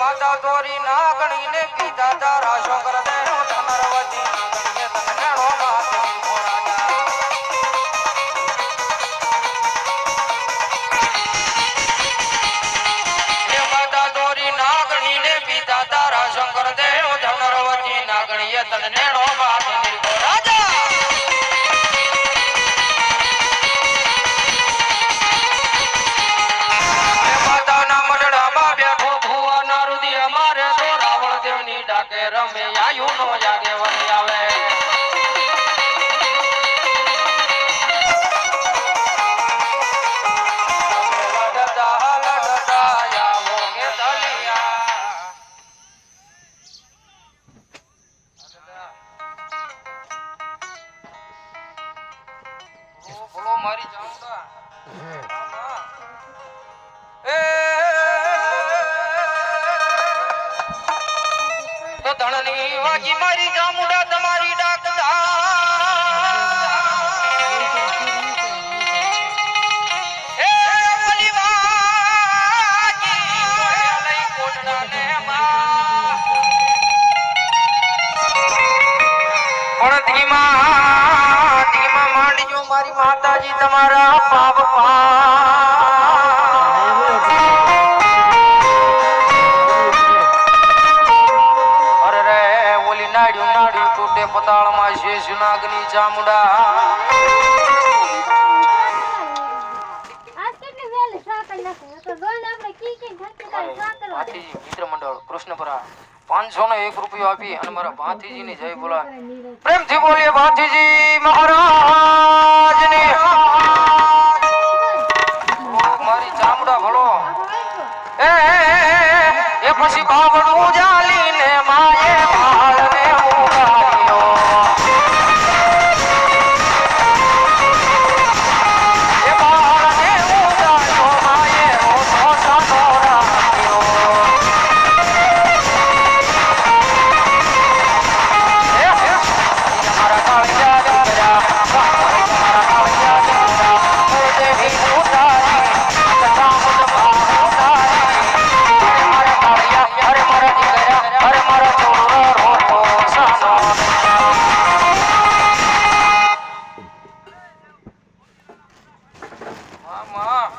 માતા તોરી ના ગણીને પીતા તારા શોકર દેનો ધનરવતી ના ગણીએ તને નેણો માતની મોરાજા હે માતા તોરી ના ગણીને પીતા તારા શંકર દેનો ધનરવતી ના ગણીએ તને નેણો ડાકે રમે આયુ નો જાગે વળી આવે મારી ચામુંડા. ધણની વાગી મારી જામુડા તમારી ડાકતા. પણ ધીમા ધીમા માંડજો મારી માતાજી તમારા પાપ અરે તારી છે વાળી. ભાતીજી મિત્ર મંડળ કૃષ્ણપરા પાંચસો નો એક રૂપિયો આપી અને મારા ભાતીજી ની જય બોલા પ્રેમથી બોલીએ ભાતીજી મહારાજની મારી ચામડા ભલો એ એ, ભાવ પછી બાવળ 妈妈